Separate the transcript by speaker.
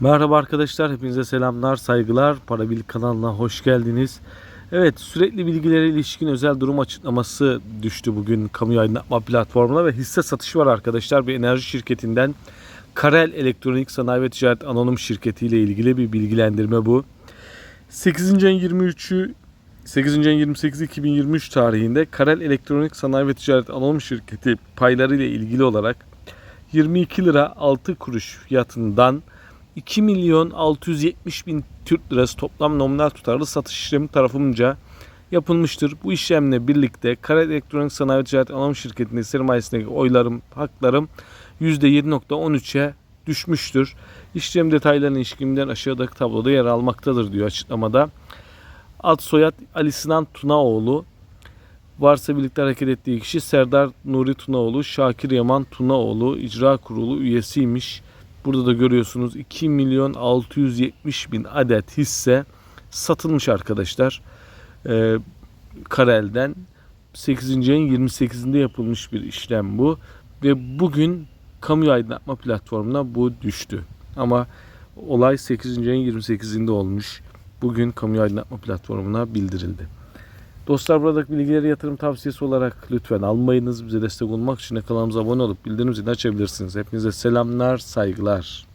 Speaker 1: Merhaba arkadaşlar, hepinize selamlar, saygılar. Parabil kanalına hoş geldiniz. Evet, sürekli bilgilere ilişkin özel durum açıklaması düştü bugün kamu aydınlatma platformuna ve hisse satışı var arkadaşlar. Bir enerji şirketinden Karel Elektronik Sanayi ve Ticaret Anonim Şirketi ile ilgili bir bilgilendirme bu. 8. ayın 23'ü 8. ayın 28 2023 tarihinde Karel Elektronik Sanayi ve Ticaret Anonim Şirketi payları ile ilgili olarak 22 lira 6 kuruş fiyatından 2 milyon 670 bin Türk lirası toplam nominal tutarlı satış işlemi tarafımca yapılmıştır. Bu işlemle birlikte Karel Elektronik Sanayi Ticaret Anonim Şirketi'nin sermayesindeki oylarım, haklarım %7.13'e düşmüştür. İşlem detaylarına ilişkimden aşağıdaki tabloda yer almaktadır diyor açıklamada. Ad soyad Ali Sinan Tunaoğlu. Varsa birlikte hareket ettiği kişi Serdar Nuri Tunaoğlu, Şakir Yaman Tunaoğlu icra kurulu üyesiymiş. Burada da görüyorsunuz 2 milyon 670 bin adet hisse satılmış arkadaşlar. Ee, Karel'den 8. ayın 28'inde yapılmış bir işlem bu. Ve bugün kamu aydınlatma platformuna bu düştü. Ama olay 8. ayın 28'inde olmuş. Bugün kamu aydınlatma platformuna bildirildi. Dostlar buradaki bilgileri yatırım tavsiyesi olarak lütfen almayınız. Bize destek olmak için kanalımıza abone olup bildirim zilini açabilirsiniz. Hepinize selamlar, saygılar.